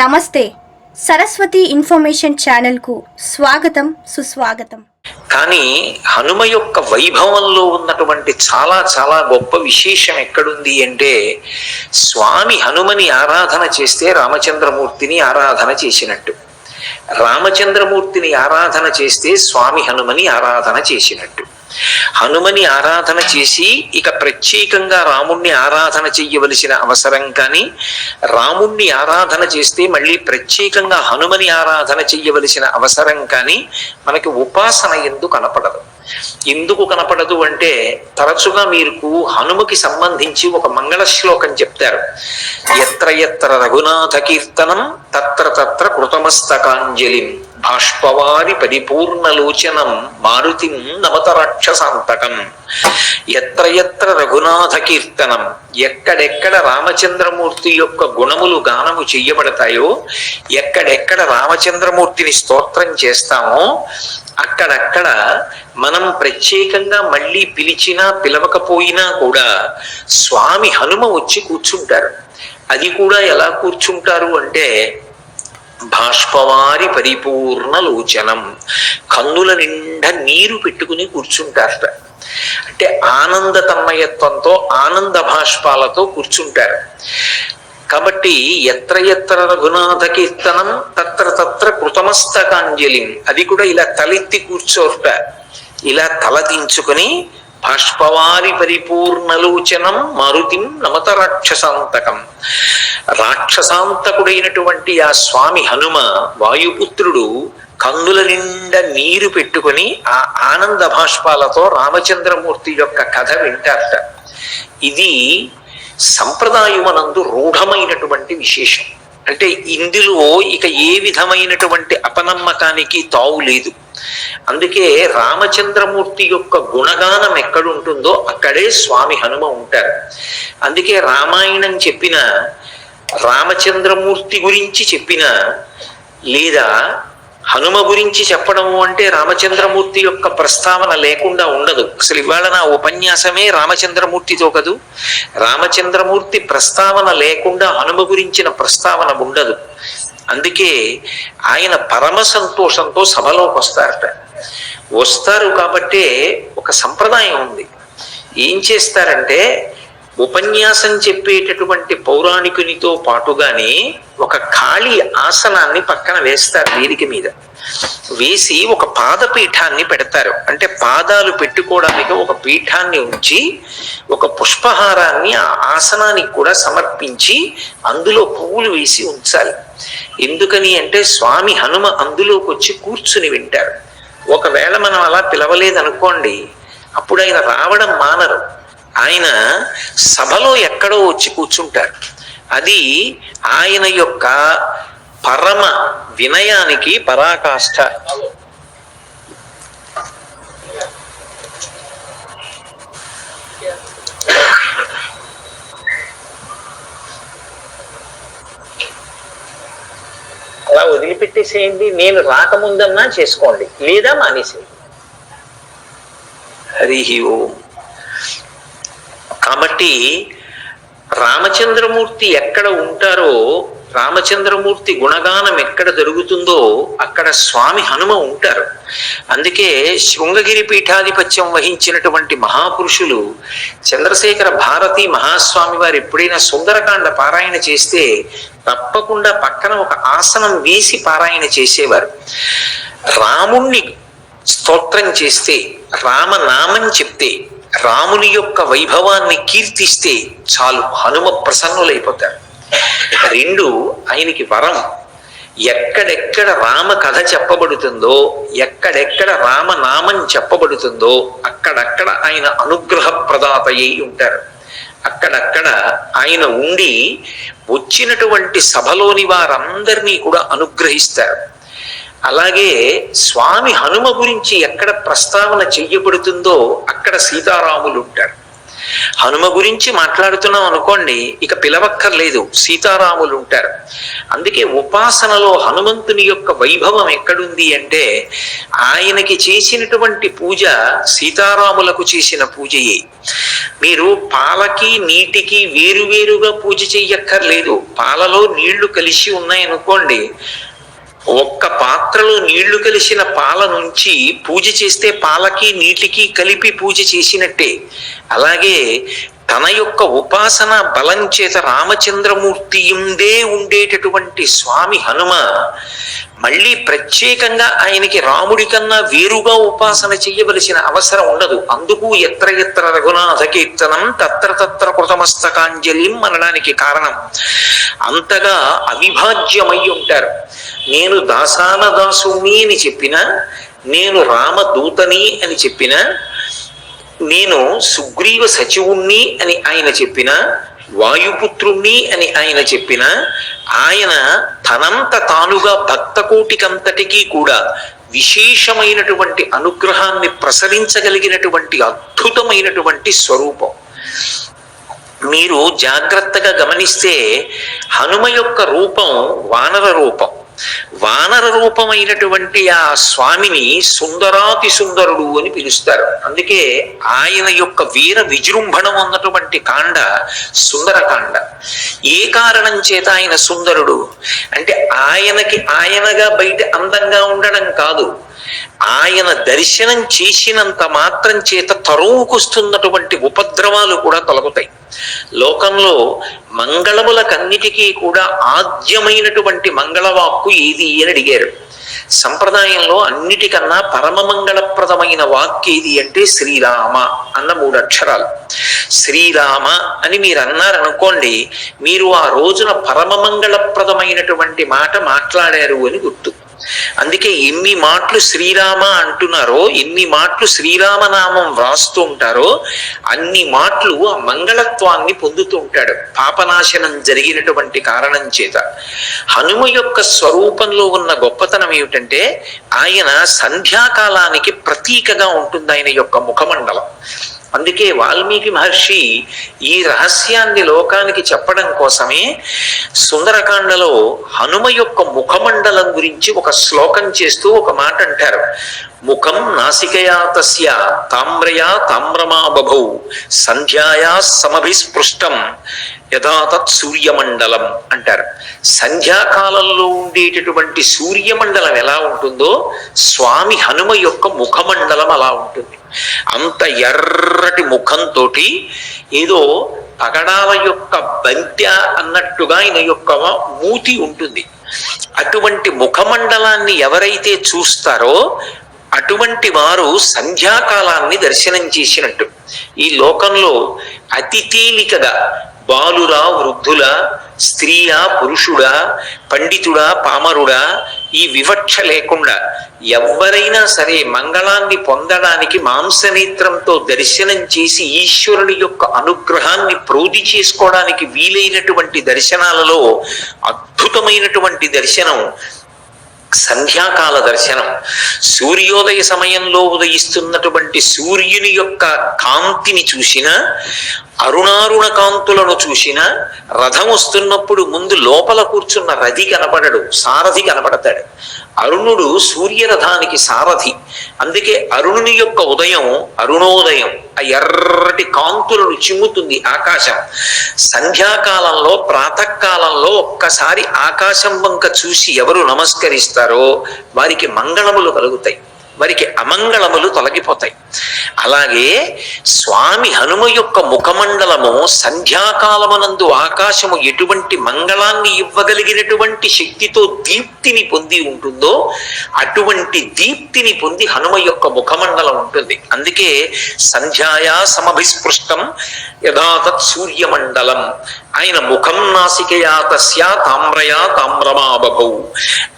నమస్తే. సరస్వతి ఇన్ఫర్మేషన్ ఛానల్కు స్వాగతం సుస్వాగతం. కానీ హనుమ యొక్క వైభవంలో ఉన్నటువంటి చాలా చాలా గొప్ప విశేషం ఎక్కడుంది అంటే స్వామి హనుమని ఆరాధన చేస్తే రామచంద్రమూర్తిని ఆరాధన చేసినట్టు. రామచంద్రమూర్తిని ఆరాధన చేస్తే స్వామి హనుమని ఆరాధన చేసినట్టు. హనుమని ఆరాధన చేసి ఇక ప్రత్యేకంగా రాముణ్ణి ఆరాధన చెయ్యవలసిన అవసరం కానీ రాముణ్ణి ఆరాధన చేస్తే మళ్ళీ ప్రత్యేకంగా హనుమని ఆరాధన చెయ్యవలసిన అవసరం కానీ మనకి ఉపాసన ఎందుకు కనపడదు. ఎందుకు కనపడదు అంటే తరచుగా మీకు హనుమకి సంబంధించి ఒక మంగళ శ్లోకం చెప్తారు. ఎత్ర ఎత్ర రఘునాథ కీర్తనం తత్ర తత్ర కృతమస్తకాంజలిం. బాష్పవారి పరిపూర్ణలోచనం మారుతిం నమత రాక్షసాంతకం ఎత్ర ఎత్ర రఘునాథ కీర్తనం ఎక్కడెక్కడ రామచంద్రమూర్తి యొక్క గుణములు గానము చెయ్యబడతాయో ఎక్కడెక్కడ రామచంద్రమూర్తిని స్తోత్రం చేస్తామో అక్కడక్కడ మనం ప్రత్యేకంగా మళ్ళీ పిలిచినా పిలవకపోయినా కూడా స్వామి హనుమ వచ్చి కూర్చుంటారు. అది కూడా ఎలా కూర్చుంటారు అంటే బాష్పవారి పరిపూర్ణ లోచనం. కన్నుల నిండా నీరు పెట్టుకుని కూర్చుంటారట. అంటే ఆనంద తన్మయత్వంతో ఆనంద భాష్పాలతో కూర్చుంటారు. కాబట్టి ఎత్ర ఎత్ర రఘునాథ కీర్తనం తత్ర తత్ర కృతమస్తకాంజలిం. అది కూడా ఇలా తలెత్తి కూర్చోట ఇలా తల దించుకొని బాష్పవారి పరిపూర్ణలోచనం మారుతిం నమత రాక్షసాంతకం రాక్షసాంతకుడైనటువంటి ఆ స్వామి హనుమ వాయుపుత్రుడు కందుల నిండా నీరు పెట్టుకుని ఆ ఆనంద భాష్పాలతో రామచంద్రమూర్తి యొక్క కథ వింటారట. ఇది సంప్రదాయమనందు రూఢమైనటువంటి విశేషం. అంటే ఇందులో ఇక ఏ విధమైనటువంటి అపనమ్మకానికి తావు లేదు. అందుకే రామచంద్రమూర్తి యొక్క గుణగానం ఎక్కడుంటుందో అక్కడే స్వామి హనుమ ఉంటారు. అందుకే రామాయణం చెప్పిన రామచంద్రమూర్తి గురించి చెప్పిన లేదా హనుమ గురించి చెప్పడము అంటే రామచంద్రమూర్తి యొక్క ప్రస్తావన లేకుండా ఉండదు. అసలు ఇవాళ నా ఉపన్యాసమే రామచంద్రమూర్తితో కదూ? రామచంద్రమూర్తి ప్రస్తావన లేకుండా హనుమ గురించిన ప్రస్తావన ఉండదు. అందుకే ఆయన పరమ సంతోషంతో సభలోకి వస్తారట. వస్తారు కాబట్టే ఒక సంప్రదాయం ఉంది. ఏం చేస్తారంటే ఉపన్యాసం చెప్పేటటువంటి పౌరాణికునితో పాటుగానే ఒక ఖాళీ ఆసనాన్ని పక్కన వేస్తారు వేదిక మీద. వేసి ఒక పాదపీఠాన్ని పెడతారు. అంటే పాదాలు పెట్టుకోవడానికి ఒక పీఠాన్ని ఉంచి ఒక పుష్పహారాన్ని ఆ ఆసనానికి కూడా సమర్పించి అందులో పువ్వులు వేసి ఉంచాలి. ఎందుకని అంటే స్వామి హనుమ అందులోకి వచ్చి కూర్చుని వింటారు. ఒకవేళ మనం అలా పిలవలేదనుకోండి అప్పుడు ఆయన రావడం మానరు. ఆయన సభలో ఎక్కడో వచ్చి కూర్చుంటారు అది ఆయన యొక్క పరమ వినయానికి పరాకాష్ఠ అలా వదిలిపెట్టేసేయండి నేను రాకముందన్నా చేసుకోండి లేదా మానేసేయండి. హరి ఓం. కాబట్టి రామచంద్రమూర్తి ఎక్కడ ఉంటారో రామచంద్రమూర్తి గుణగానం ఎక్కడ జరుగుతుందో అక్కడ స్వామి హనుమ ఉంటారు. అందుకే శృంగగిరి పీఠాధిపత్యం వహించినటువంటి మహాపురుషులు చంద్రశేఖర భారతి మహాస్వామి వారు ఎప్పుడైనా సుందరకాండ పారాయణ చేస్తే తప్పకుండా పక్కన ఒక ఆసనం వేసి పారాయణ చేసేవారు. రాముణ్ణి స్తోత్రం చేస్తే రామనామం చెప్తే రాముని యొక్క వైభవాన్ని కీర్తిస్తే చాలు హనుమ ప్రసన్నులైపోతాడు. రెండు ఆయనకి వరం. ఎక్కడెక్కడ రామ కథ చెప్పబడుతుందో ఎక్కడెక్కడ రామనామం చెప్పబడుతుందో అక్కడక్కడ ఆయన అనుగ్రహ ప్రదాత అయి ఉంటారు. అక్కడక్కడ ఆయన ఉండి వచ్చినటువంటి సభలోని వారందరినీ కూడా అనుగ్రహిస్తారు. అలాగే స్వామి హనుమ గురించి ఎక్కడ ప్రస్తావన చెయ్యబడుతుందో అక్కడ సీతారాములు ఉంటారు హనుమ గురించి మాట్లాడుతున్నాం అనుకోండి ఇక పిలవక్కర్లేదు సీతారాములు ఉంటారు అందుకే ఉపాసనలో హనుమంతుని యొక్క వైభవం ఎక్కడుంది అంటే ఆయనకి చేసినటువంటి పూజ సీతారాములకు చేసిన పూజయే. మీరు పాలకి నీటికి వేరువేరుగా పూజ చెయ్యక్కర్లేదు. పాలలో నీళ్ళు కలిసి ఉన్నాయనుకోండి ఒక్క పాత్రలో నీళ్ళు కలిసిన పాల నుంచి పూజ చేస్తే పాలకి నీటికి కలిపి పూజ చేసినట్టే. అలాగే తన యొక్క ఉపాసన బలం చేత రామచంద్రమూర్తి ఉండే ఉండేటటువంటి స్వామి హనుమ మళ్ళీ ప్రత్యేకంగా ఆయనకి రాముడి కన్నా వేరుగా ఉపాసన చేయవలసిన అవసరం ఉండదు. అందుకు ఎత్ర ఎత్ర రఘునాథ కీర్తనం తత్ర తత్ర కృతమస్తకాంజలిం అనడానికి కారణం. అంతగా అవిభాజ్యమై ఉంటారు. నేను దాసాన దాసుని అని చెప్పిన నేను రామదూతని అని చెప్పిన నేను సుగ్రీవ సచివుణ్ణి అని ఆయన చెప్పిన వాయుపుత్రుణ్ణి అని ఆయన చెప్పిన ఆయన తనంత తానుగా భక్తకోటికంతటికీ కూడా విశేషమైనటువంటి అనుగ్రహాన్ని ప్రసరించగలిగినటువంటి అద్భుతమైనటువంటి స్వరూపం. మీరు జాగ్రత్తగా గమనిస్తే హనుమ యొక్క రూపం వానర రూపం. వానర రూపమైనటువంటి ఆ స్వామిని సుందరాతి సుందరుడు అని పిలుస్తారు. అందుకే ఆయన యొక్క వీర విజృంభణం ఉన్నటువంటి కాండ సుందరకాండ ఏ కారణం చేత ఆయన సుందరుడు? అంటే ఆయనకి ఆయనగా బయట అందంగా ఉండడం కాదు. ఆయన దర్శనం చేసినంత మాత్రం చేత తరువుకొస్తున్నటువంటి ఉపద్రవాలు కూడా తొలగుతాయి. లోకంలో మంగళములకన్నిటికీ కూడా ఆద్యమైనటువంటి మంగళవాక్కు ఏది అని అడిగారు. సంప్రదాయంలో అన్నిటికన్నా పరమ మంగళప్రదమైన వాక్ ఏది అంటే శ్రీరామ అన్న మూడు అక్షరాలు. శ్రీరామ అని మీరు అన్నారనుకోండి మీరు ఆ రోజున పరమ మంగళప్రదమైనటువంటి మాట మాట్లాడారు అని గుర్తు. అందుకే ఎన్ని మాటలు శ్రీరామ అంటున్నారో ఎన్ని మాటలు శ్రీరామనామం వ్రాస్తూ ఉంటారో అన్ని మాటలు ఆ మంగళత్వాన్ని పొందుతూ ఉంటాడు. పాపనాశనం జరిగినటువంటి కారణం చేత. హనుమ యొక్క స్వరూపంలో ఉన్న గొప్పతనం ఏమిటంటే ఆయన సంధ్యాకాలానికి ప్రతీకగా ఉంటుంది ఆయన యొక్క ముఖమండలం. అందుకే వాల్మీకి మహర్షి ఈ రహస్యాన్ని లోకానికి చెప్పడం కోసమే సుందరకాండలో హనుమ యొక్క ముఖమండలం గురించి ఒక శ్లోకం చేస్తూ ఒక మాట అంటారు. ముఖం నాసికయా తస్య తామ్రయా తామ్రమా బభౌ సంధ్యాయా సమభిస్పృష్టం యథాతత్ సూర్యమండలం అంటారు. సంధ్యాకాలంలో ఉండేటటువంటి సూర్యమండలం ఎలా ఉంటుందో స్వామి హనుమ యొక్క ముఖమండలం అలా ఉంటుంది. అంత ఎర్రటి ముఖంతో ఏదో పగడాల యొక్క బంత్య అన్నట్టుగా ఆయన యొక్క మూతి ఉంటుంది. అటువంటి ముఖమండలాన్ని ఎవరైతే చూస్తారో అటువంటి వారు సంధ్యాకాలాన్ని దర్శనం చేసినట్టు. ఈ లోకంలో అతి తేలికగా బాలురా వృద్ధుల స్త్రీయా పురుషుడా పండితుడా పామరుడా ఈ వివక్ష లేకుండా ఎవరైనా సరే మంగళాన్ని పొందడానికి మాంసనేత్రంతో దర్శనం చేసి ఈశ్వరుని యొక్క అనుగ్రహాన్ని ప్రోధి చేసుకోవడానికి వీలైనటువంటి దర్శనాలలో అద్భుతమైనటువంటి దర్శనం సంధ్యాకాల దర్శనం. సూర్యోదయ సమయంలో ఉదయిస్తున్నటువంటి సూర్యుని యొక్క కాంతిని చూసిన అరుణారుణ కాంతులను చూసిన రథం వస్తున్నప్పుడు ముందు లోపల కూర్చున్న రథి కనపడడు సారథి కనపడతాడు. అరుణుడు సూర్యరథానికి సారథి. అందుకే అరుణుని యొక్క ఉదయం అరుణోదయం ఆ ఎర్రటి కాంతులను చిమ్ముతుంది ఆకాశం. సంధ్యాకాలంలో ప్రాతకాలంలో ఒక్కసారి ఆకాశం వంక చూసి ఎవరు నమస్కరిస్తారో వారికి మంగళములు కలుగుతాయి. వారికి అమంగళములు తొలగిపోతాయి. అలాగే స్వామి హనుమ యొక్క ముఖమండలము సంధ్యాకాలమునందు ఆకాశము ఎటువంటి మంగళాన్ని ఇవ్వగలిగినటువంటి శక్తితో దీప్తిని పొంది ఉంటుందో అటువంటి దీప్తిని పొంది హనుమ యొక్క ముఖమండలం ఉంటుంది. అందుకే సంధ్యాయా సమభిస్పృష్టం యథాతత్ సూర్యమండలం. ఆయన ముఖం నాసికయా తస్యా తామ్రయా తామ్రమాబభౌ.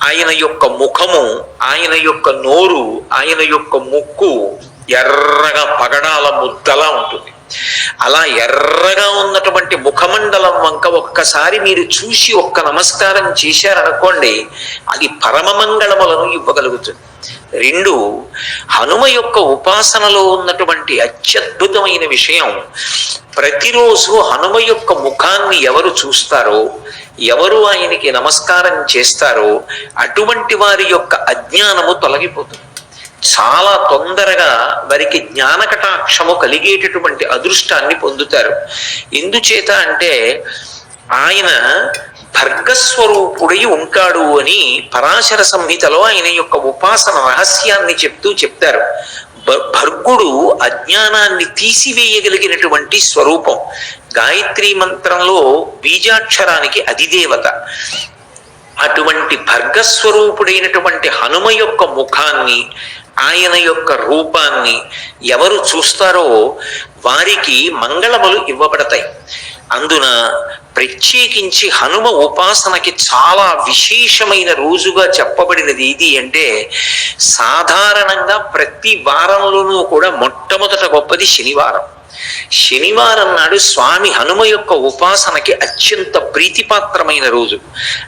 ఆయన యొక్క ముఖము ఆయన యొక్క నోరు ఆయన యొక్క ముక్కు ఎర్రగా పగడాల ముద్దలా ఉంటుంది. అలా ఎర్రగా ఉన్నటువంటి ముఖమండలం వంక ఒక్కసారి మీరు చూసి ఒక్క నమస్కారం చేశారనుకోండి అది పరమమంగళములను ఇవ్వగలుగుతుంది. రెండు హనుమ యొక్క ఉపాసనలో ఉన్నటువంటి అత్యద్భుతమైన విషయం ప్రతిరోజు హనుమ యొక్క ముఖాన్ని ఎవరు చూస్తారో ఎవరు ఆయనకి నమస్కారం చేస్తారో అటువంటి వారి యొక్క అజ్ఞానము తొలగిపోతుంది. చాలా తొందరగా వారికి జ్ఞానకటాక్షము కలిగేటటువంటి అదృష్టాన్ని పొందుతారు. ఎందుచేత అంటే ఆయన భర్గస్వరూపుడై ఉంటాడు అని పరాశర సంహితలో ఆయన యొక్క ఉపాసన రహస్యాన్ని చెప్తూ చెప్తారు. భర్గుడు అజ్ఞానాన్ని తీసివేయగలిగినటువంటి స్వరూపం. గాయత్రి మంత్రంలో బీజాక్షరానికి అధిదేవత. అటువంటి భర్గస్వరూపుడైనటువంటి హనుమ యొక్క ముఖాన్ని ఆయన యొక్క రూపాన్ని ఎవరు చూస్తారో వారికి మంగళములు ఇవ్వబడతాయి. అందున ప్రత్యేకించి హనుమ ఉపాసనకి చాలా విశేషమైన రోజుగా చెప్పబడినది ఇది అంటే సాధారణంగా ప్రతి వారంలోనూ కూడా మొట్టమొదట గొప్పది శనివారం. శనివారం నాడు స్వామి హనుమ యొక్క ఉపాసనకి అత్యంత ప్రీతిపాత్రమైన రోజు.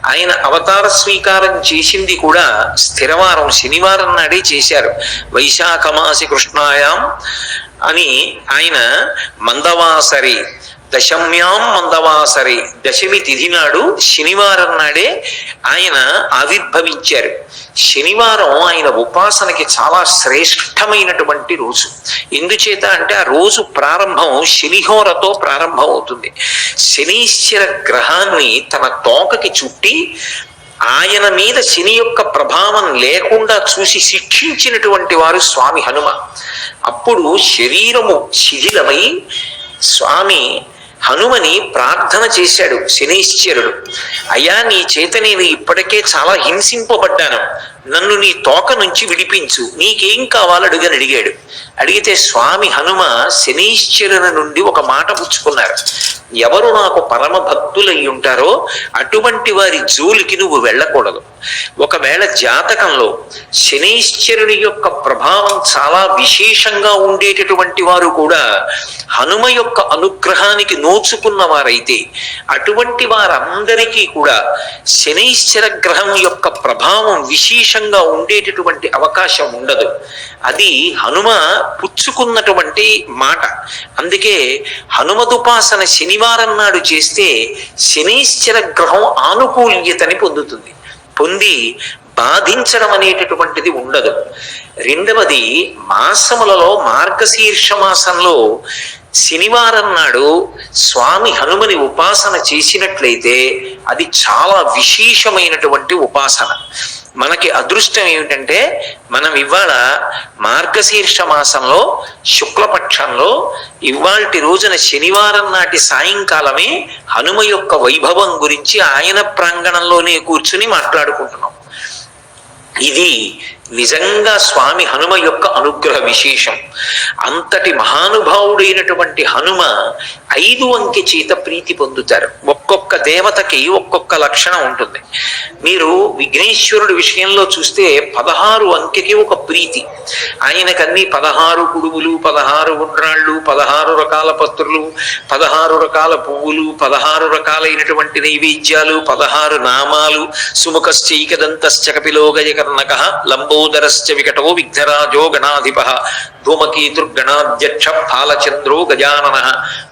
ఆయన అవతార స్వీకారం చేసింది కూడా స్థిరవారం శనివారం నాడే చేశారు. వైశాఖమాసి కృష్ణాయాం అని ఆయన మందవాసరి దశమ్యాం మందవాసరి. దశమి తిథి నాడు శనివారం నాడే ఆయన ఆవిర్భవించారు. శనివారం ఆయన ఉపాసనకి చాలా శ్రేష్టమైనటువంటి రోజు. ఎందుచేత అంటే ఆ రోజు ప్రారంభం శనిహోరతో ప్రారంభం అవుతుంది శనీశ్వర గ్రహాన్ని తన తోకకి చుట్టి ఆయన మీద శని యొక్క ప్రభావం లేకుండా చూసి శిక్షించినటువంటి వారు స్వామి హనుమ. అప్పుడు శరీరము శిథిలమై స్వామి హనుమని ప్రార్థన చేశాడు శనీశ్వరుడు అయ్యా నీ చేత నేను ఇప్పటికే చాలా హింసింపబడ్డాను. నన్ను నీ తోక నుంచి విడిపించు. నీకేం కావాలో అడుగని అడిగాడు. అడిగితే స్వామి హనుమ శనీశ్వరుని నుండి ఒక మాట పుచ్చుకున్నారు. ఎవరు నాకు పరమ భక్తులై ఉంటారో అటువంటి వారి జోలికి నువ్వు వెళ్ళకూడదు. ఒకవేళ జాతకంలో శనీశ్వరుని యొక్క ప్రభావం చాలా విశేషంగా ఉండేటటువంటి వారు కూడా హనుమ యొక్క అనుగ్రహానికి నోచుకున్న వారైతే అటువంటి వారందరికీ కూడా శనీశ్వర గ్రహం యొక్క ప్రభావం విశేష విశేషంగా ఉండేటటువంటి అవకాశం ఉండదు. అది హనుమ పుచ్చుకున్నటువంటి మాట. అందుకే హనుమదుపాసన శనివారం నాడు చేస్తే శనీశ్చర గ్రహం ఆనుకూల్యతని పొందుతుంది. పొంది బాధించడం అనేటటువంటిది ఉండదు. రెండవది మాసములలో మార్గశీర్ష మాసంలో శనివారం నాడు స్వామి హనుమని ఉపాసన చేసినట్లయితే అది చాలా విశేషమైనటువంటి ఉపాసన. మనకి అదృష్టం ఏమిటంటే మనం ఇవాళ మార్గశీర్ష మాసంలో శుక్లపక్షంలో ఇవాల్టి రోజున శనివారం నాటి సాయంకాలమే హనుమ యొక్క వైభవం గురించి ఆయన ప్రాంగణంలోనే కూర్చుని మాట్లాడుకుంటున్నాం. ఇది నిజంగా స్వామి హనుమ యొక్క అనుగ్రహ విశేషం. అంతటి మహానుభావుడైనటువంటి హనుమ ఐదు అంకె చేత ప్రీతి పొందుతారు. ఒక్కొక్క దేవతకి ఒక్కొక్క లక్షణం ఉంటుంది. మీరు విఘ్నేశ్వరుడి విషయంలో చూస్తే పదహారు అంకెకి ఒక ప్రీతి. ఆయనకన్నీ పదహారు కుడుములు పదహారు ఉండ్రాళ్ళు పదహారు రకాల పత్రులు పదహారు రకాల పువ్వులు పదహారు రకాలైనటువంటి నైవేద్యాలు పదహారు నామాలు సుముఖశ్చైకదంతశ్చకపిలోగయకర్ణక కపిలో लंबोदरश्च विकटो विघ्नराजो गणाधिपः ధూమకీతుర్గణాధ్యక్ష ఫాలచంద్రో గజానన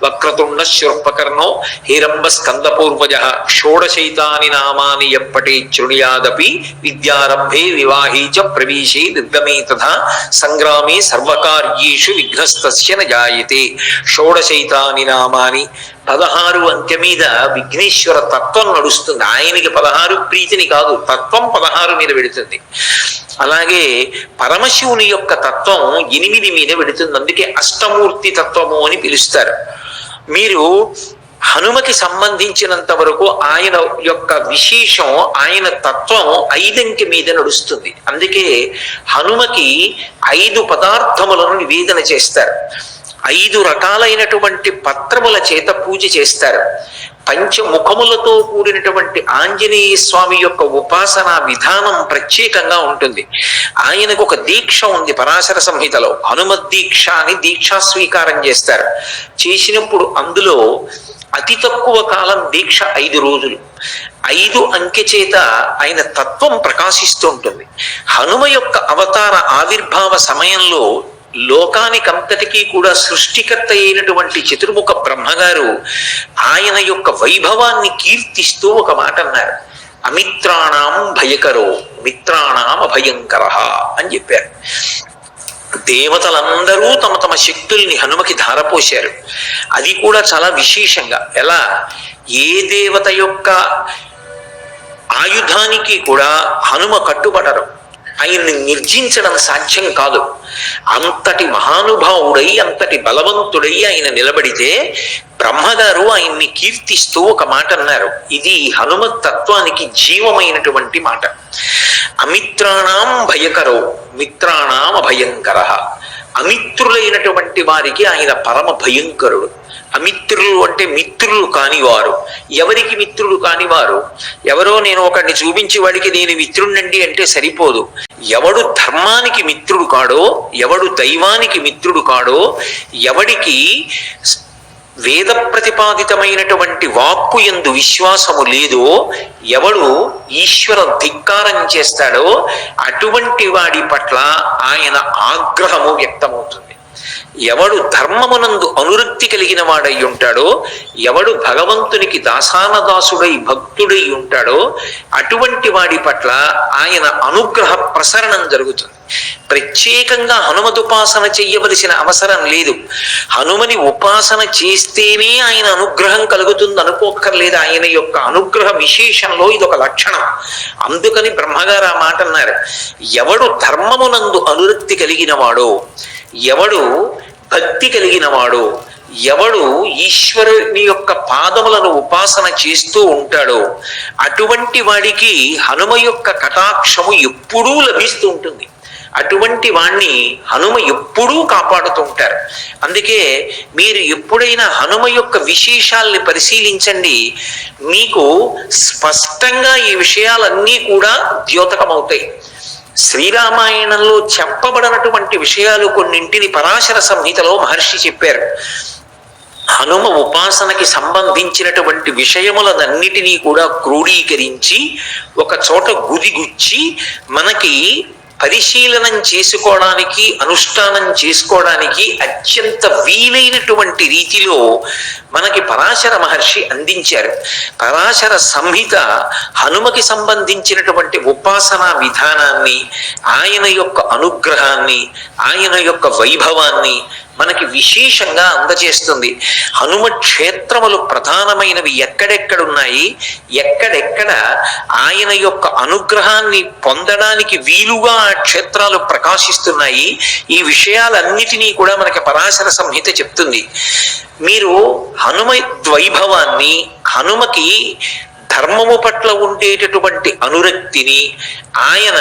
వక్రతుండ శుర్పకర్ణో హిరంబ స్కందపూర్వజ షోడశైతాని నామాని ఎప్పటి శృణుయాదపి విద్యారంభే వివాహీ చ ప్రవేశే నిర్గమే తథా సంగ్రామే సర్వకార్యేషు విఘ్నస్తస్య జాయతే. షోడశైతాని నామాని పదహారు అంకె మీద విఘ్నేశ్వర తత్వం నడుస్తుంది. ఆయనకి పదహారు ప్రీతిని కాదు తత్వం పదహారు మీద వెడుతుంది అలాగే పరమశివుని యొక్క తత్వం ఎనిమిది మీద వెడుతుంది అందుకే అష్టమూర్తి తత్వము అని పిలుస్తారు. మీరు హనుమకి సంబంధించినంత వరకు ఆయన యొక్క విశేషం ఆయన తత్వం ఐదంకి మీద నడుస్తుంది. అందుకే హనుమకి ఐదు పదార్థములను నివేదన చేస్తారు. ఐదు రకాలైనటువంటి పత్రముల చేత పూజ చేస్తారు. పంచముఖములతో కూడినటువంటి ఆంజనేయ స్వామి యొక్క ఉపాసన విధానం ప్రత్యేకంగా ఉంటుంది. ఆయనకు ఒక దీక్ష ఉంది పరాశర సంహితలో. హనుమద్ దీక్ష అని దీక్షా స్వీకారం చేస్తారు. చేసినప్పుడు అందులో అతి తక్కువ కాలం దీక్ష ఐదు రోజులు. ఐదు అంకె చేత ఆయన తత్వం ప్రకాశిస్తూ ఉంటుంది. హనుమ యొక్క అవతార ఆవిర్భావ సమయంలో లోకానికంతటికీ కూడా సృష్టికర్త అయినటువంటి చతుర్ముఖ బ్రహ్మగారు ఆయన యొక్క వైభవాన్ని కీర్తిస్తూ ఒక మాట అన్నారు. అమిత్రాణం భయకరో మిత్రాణం అభయంకర అని చెప్పారు. దేవతలందరూ తమ తమ శక్తుల్ని హనుమకి ధారపోశారు. అది కూడా చాలా విశేషంగా. ఎలా? ఏ దేవత యొక్క ఆయుధానికి కూడా హనుమ కట్టుబడరు. ఆయన్ని నిర్జించడం సాధ్యం కాదు. అంతటి మహానుభావుడై అంతటి బలవంతుడై ఆయన నిలబడితే బ్రహ్మగారు ఆయన్ని కీర్తిస్తూ ఒక మాట అన్నారు. ఇది హనుమత్ తత్వానికి జీవమైనటువంటి మాట. అమిత్రాణం భయకరో మిత్రాణం అభయంకర. అమిత్రులైనటువంటి వారికి ఆయన పరమ భయంకరుడు. అమిత్రులు అంటే మిత్రులు కానివారు. ఎవరికి మిత్రులు కానివారు? ఎవరో నేను ఒకడిని చూపించి వాడికి నేను మిత్రుడండి అంటే సరిపోదు. ఎవడు ధర్మానికి మిత్రుడు కాడో ఎవడు దైవానికి మిత్రుడు కాడో ఎవడికి వేద ప్రతిపాదితమైనటువంటి వాక్కు ఎందు విశ్వాసము లేదో ఎవడు ఈశ్వర ధిక్కారం చేస్తాడో అటువంటి వాడి పట్ల ఆయన ఆగ్రహము వ్యక్తమవుతుంది. ఎవడు ధర్మమునందు అనురక్తి కలిగిన వాడై ఉంటాడో ఎవడు భగవంతునికి దాసానదాసుడై భక్తుడై ఉంటాడో అటువంటి వాడి పట్ల ఆయన అనుగ్రహ ప్రసరణం జరుగుతుంది. ప్రత్యేకంగా హనుమదుపాసన చెయ్యవలసిన అవసరం లేదు. హనుమని ఉపాసన చేస్తేనే ఆయన అనుగ్రహం కలుగుతుంది అనుకోక్కర్లేదు. ఆయన యొక్క అనుగ్రహ విశేషంలో ఇది ఒక లక్షణం. అందుకని బ్రహ్మగారు ఆ మాట అన్నారు. ఎవడు ధర్మమునందు అనురక్తి కలిగిన వాడో ఎవడు భక్తి కలిగిన వాడో ఎవడు ఈశ్వరుని యొక్క పాదములను ఉపాసన చేస్తూ ఉంటాడో అటువంటి వాడికి హనుమ యొక్క కటాక్షము ఎప్పుడూ లభిస్తూ ఉంటుంది. అటువంటి వాణ్ణి హనుమ ఎప్పుడూ కాపాడుతూ ఉంటారు. అందుకే మీరు ఎప్పుడైనా హనుమ యొక్క విశేషాల్ని పరిశీలించండి. మీకు స్పష్టంగా ఈ విషయాలన్నీ కూడా ద్యోతకమవుతాయి. శ్రీరామాయణంలో చెప్పబడినటువంటి విషయాలు కొన్నింటిని పరాశర సంహితలో మహర్షి చెప్పారు. హనుమ ఉపాసనకి సంబంధించినటువంటి విషయములనన్నిటినీ కూడా క్రోడీకరించి ఒక చోట గుదిగుచ్చి మనకి పరిశీలనం చేసుకోవడానికి అనుష్ఠానం చేసుకోవడానికి అత్యంత వీలైనటువంటి రీతిలో మనకి పరాశర మహర్షి అందించారు. పరాశర సంహిత హనుమకి సంబంధించినటువంటి ఉపాసనా విధానాన్ని ఆయన యొక్క అనుగ్రహాన్ని ఆయన యొక్క వైభవాన్ని మనకి విశేషంగా అందజేస్తుంది. హనుమ క్షేత్రములు ప్రధానమైనవి ఎక్కడెక్కడున్నాయి? ఎక్కడెక్కడ ఆయన యొక్క అనుగ్రహాన్ని పొందడానికి వీలుగా ఆ క్షేత్రాలు ప్రకాశిస్తున్నాయి? ఈ విషయాలన్నిటినీ కూడా మనకి పరాశర సంహిత చెప్తుంది. మీరు హనుమ ద్వైభవాన్ని హనుమకి ధర్మము పట్ల ఉండేటటువంటి అనురక్తిని ఆయన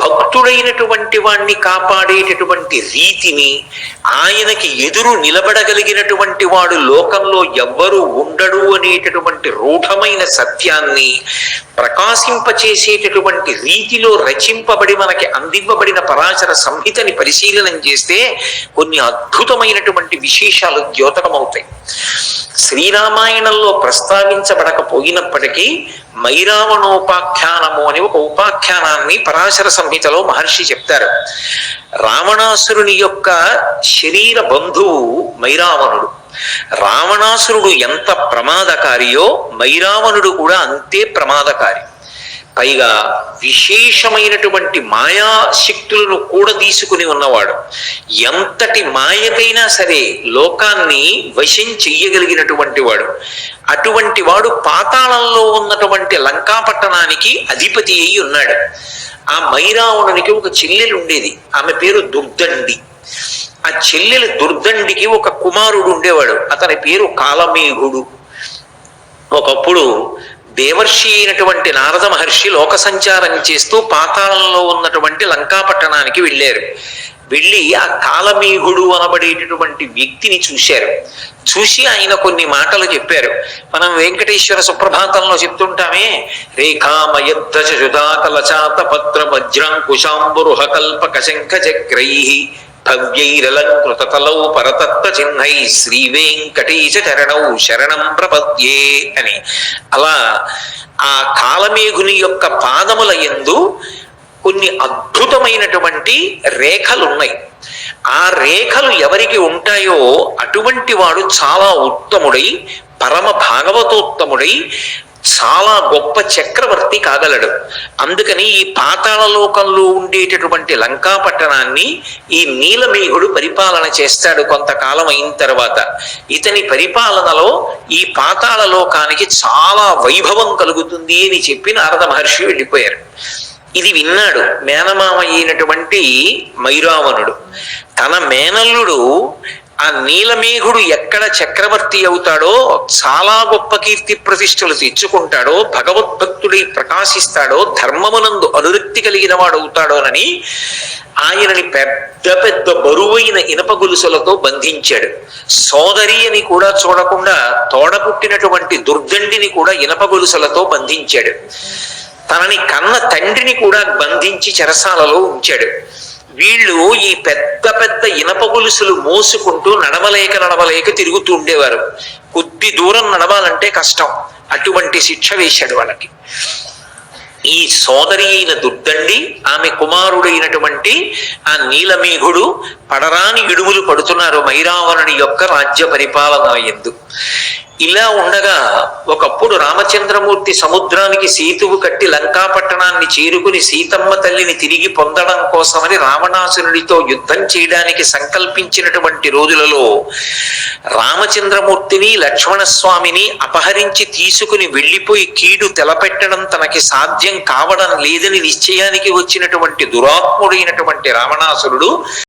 భక్తుడైనటువంటి వాణ్ణి కాపాడేటటువంటి రీతిని ఆయనకి ఎదురు నిలబడగలిగినటువంటి వాడు లోకంలో ఎవ్వరూ ఉండడు అనేటటువంటి రూఢమైన సత్యాన్ని ప్రకాశింపచేసేటటువంటి రీతిలో రచింపబడి మనకి అందివ్వబడిన పరాశర సంహితని పరిశీలనం చేస్తే కొన్ని అద్భుతమైనటువంటి విశేషాలు ద్యోతకమవుతాయి. శ్రీరామాయణంలో ప్రస్తావించబడకపోయినప్పటికీ మైరావణోపాఖ్యానము అని ఒక ఉపాఖ్యానాన్ని పరాశర సంహితలో మహర్షి చెప్తారు. రావణాసురుని యొక్క శరీర బంధువు మైరావణుడు. రావణాసురుడు ఎంత ప్రమాదకారియో మైరావణుడు కూడా అంతే ప్రమాదకారి. పైగా విశేషమైనటువంటి మాయా శక్తులను కూడా తీసుకుని ఉన్నవాడు. ఎంతటి మాయకైనా సరే లోకాన్ని వశం చెయ్యగలిగినటువంటి వాడు. అటువంటి వాడు పాతాళంలో ఉన్నటువంటి లంకాపట్టణానికి అధిపతి అయి ఉన్నాడు. ఆ మైరావణునికి ఒక చెల్లెలు ఉండేది. ఆమె పేరు దుర్దండి ఆ చెల్లెలు దుర్దండికి ఒక కుమారుడు ఉండేవాడు. అతని పేరు కాలమేఘుడు. ఒకప్పుడు దేవర్షి అయినటువంటి నారద మహర్షి లోక సంచారం చేస్తూ పాతాళంలో ఉన్నటువంటి లంకాపట్టణానికి వెళ్ళారు. వెళ్ళి ఆ కాలమేఘుడు అనబడేటటువంటి వ్యక్తిని చూశారు. చూసి ఆయన కొన్ని మాటలు చెప్పారు. మనం వెంకటేశ్వర సుప్రభాతంలో చెప్తుంటామే రేఖామయద్ధుదాకలచాత పత్ర వజ్రాంకుశాంబురుహ కల్పక శంఖ చక్రై భవ్యైరలంకృతతలౌ పరతత్వ చిహ్నై శ్రీ వెంకటేశ చరణౌ శరణం ప్రపద్యే అని. అలా ఆ కాలమేఘుని యొక్క పాదముల యందు కొన్ని అద్భుతమైనటువంటి రేఖలు ఉన్నాయి ఆ రేఖలు ఎవరికి ఉంటాయో అటువంటి వాడు చాలా ఉత్తముడై పరమ భాగవతోత్తముడై చాలా గొప్ప చక్రవర్తి కాగలడు. అందుకని ఈ పాతాళ లోకంలో ఉండేటటువంటి లంకా పట్టణాన్ని ఈ నీలమేఘుడు పరిపాలన చేస్తాడు కొంతకాలం అయిన తర్వాత. ఇతని పరిపాలనలో ఈ పాతాళ లోకానికి చాలా వైభవం కలుగుతుంది అని చెప్పి నారద మహర్షి వెళ్ళిపోయారు. ఇది విన్నాడు మేనమామ అయినటువంటి మైరావణుడు. తన మేనల్లుడు ఆ నీలమేఘుడు ఎక్కడ చక్రవర్తి అవుతాడో చాలా గొప్ప కీర్తి ప్రతిష్టలు తెచ్చుకుంటాడో భగవద్భక్తుడై ప్రకాశిస్తాడో ధర్మమునందు అనురక్తి కలిగిన వాడు అవుతాడోనని ఆయనని పెద్ద పెద్ద బరువైన ఇనప గొలుసులతో బంధించాడు. సోదరి అని కూడా చూడకుండా తోడపుట్టినటువంటి దుర్దండిని కూడా ఇనప గొలుసులతో బంధించాడు. తనని కన్న తండ్రిని కూడా బంధించి చెరసాలలో ఉంచాడు. వీళ్ళు ఈ పెద్ద పెద్ద ఇనప గొలుసులు మోసుకుంటూ నడవలేక నడవలేక తిరుగుతూ ఉండేవారు. కొద్ది దూరం నడవాలంటే కష్టం. అటువంటి శిక్ష వేశాడు వాళ్ళకి. ఈ సోదరి అయిన దుర్దండి ఆమె కుమారుడైనటువంటి ఆ నీలమేఘుడు పడరాని ఇడుములు పడుతున్నారు మైరావణుని యొక్క రాజ్య పరిపాలన ఎందు. ఇలా ఉండగా ఒకప్పుడు రామచంద్రమూర్తి సముద్రానికి సేతువు కట్టి లంకాపట్టణాన్ని చేరుకుని సీతమ్మ తల్లిని తిరిగి పొందడం కోసమని రావణాసురుడితో యుద్ధం చేయడానికి సంకల్పించినటువంటి రోజులలో రామచంద్రమూర్తిని లక్ష్మణస్వామిని అపహరించి తీసుకుని వెళ్ళిపోయి కీడు తెలపెట్టడం తనకి సాధ్యం కావడం లేదని నిశ్చయానికి వచ్చినటువంటి దురాత్ముడైనటువంటి రావణాసురుడు